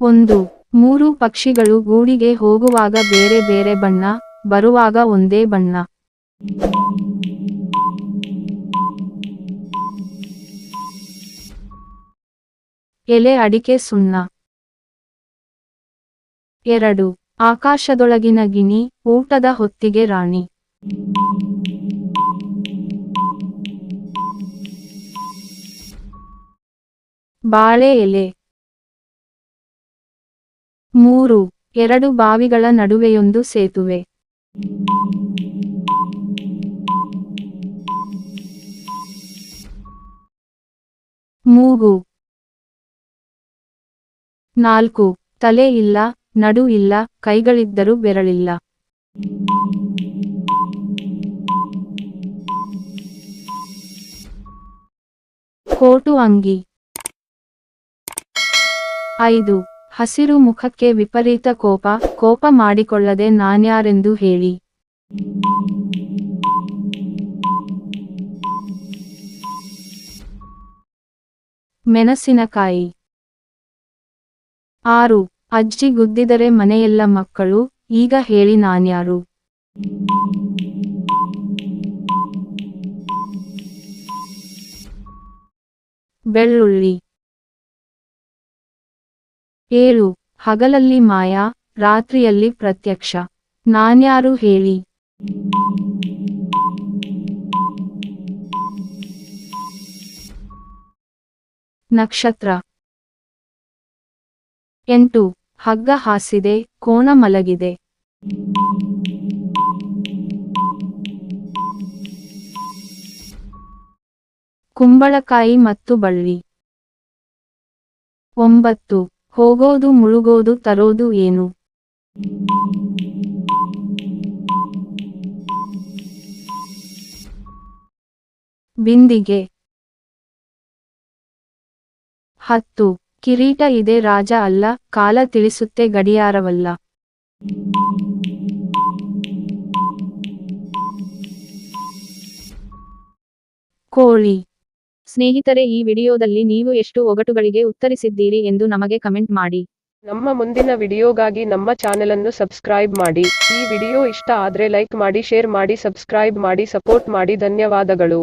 ಒಂದು, ಮೂರು ಪಕ್ಷಿಗಳು ಗೂಡಿಗೆ ಹೋಗುವಾಗ ಬೇರೆ ಬೇರೆ ಬಣ್ಣ, ಬರುವಾಗ ಒಂದೇ ಬಣ್ಣ. ಎಲೆ ಅಡಿಕೆ ಸುಣ್ಣ. ಎರಡು, ಆಕಾಶದೊಳಗಿನ ಗಿಣಿ, ಊಟದ ಹೊತ್ತಿಗೆ ರಾಣಿ. ಬಾಳೆ ಎಲೆ. ಮೂರು, ಎರಡು ಬಾವಿಗಳ ನಡುವೆಯೊಂದು ಸೇತುವೆ. ಮೂಗು ನಾಲ್ಕು, ತಲೆ ಇಲ್ಲ, ನಡು ಇಲ್ಲ, ಕೈಗಳಿದ್ದರೂ ಬೆರಳಿಲ್ಲ. ಕೋಟು ಅಂಗಿ. ಐದು ಹಸಿರು ಮುಖಕ್ಕೆ ವಿಪರೀತ ಕೋಪ ಕೋಪ ಮಾಡಿಕೊಳ್ಳದೆ ನಾನ್ಯಾರೆಂದು ಹೇಳಿ. ಮೆಣಸಿನಕಾಯಿ. ಆರು, ಅಜ್ಜಿ ಗುದ್ದಿದರೆ ಮನೆಯೆಲ್ಲ ಮಕ್ಕಳು, ಈಗ ಹೇಳಿ ನಾನ್ಯಾರು. ಬೆಳ್ಳುಳ್ಳಿ. ಏಳು, ಹಗಲಲ್ಲಿ ಮಾಯಾ, ರಾತ್ರಿಯಲ್ಲಿ ಪ್ರತ್ಯಕ್ಷ. ನಾನ್ಯಾರು ಹೇಳಿ? ನಕ್ಷತ್ರ. ಎಂಟು, ಹಗ್ಗ ಹಾಸಿದೆ, ಕೋಣ ಮಲಗಿದೆ. ಕುಂಬಳಕಾಯಿ ಮತ್ತು ಬಳ್ಳಿ. ಒಂಬತ್ತು ಹೋಗೋದು ಮುಳುಗೋದು ತರೋದು ಏನು? ಬಿಂದಿಗೆ ಹತ್ತು. ಕಿರೀಟ ಇದೆ ರಾಜ ಅಲ್ಲ ಕಾಲ ತಿಳಿಸುತ್ತೆ ಗಡಿಯಾರವಲ್ಲ. ಕೋಳಿ ಸ್ನೇಹಿತರೆ, ಈ ವಿಡಿಯೋದಲ್ಲಿ ನೀವು ಎಷ್ಟು ಒಗಟುಗಳಿಗೆ ಉತ್ತರಿಸಿದ್ದೀರಿ ಎಂದು ನಮಗೆ ಕಮೆಂಟ್ ಮಾಡಿ. ನಮ್ಮ ಮುಂದಿನ ವಿಡಿಯೋಗಾಗಿ ನಮ್ಮ ಚಾನೆಲ್ ಅನ್ನು ಸಬ್ಸ್ಕ್ರೈಬ್ ಮಾಡಿ. ಈ ವಿಡಿಯೋ ಇಷ್ಟ ಆದ್ರೆ ಲೈಕ್ ಮಾಡಿ, ಶೇರ್ ಮಾಡಿ, ಸಬ್ಸ್ಕ್ರೈಬ್ ಮಾಡಿ, ಸಪೋರ್ಟ್ ಮಾಡಿ. ಧನ್ಯವಾದಗಳು.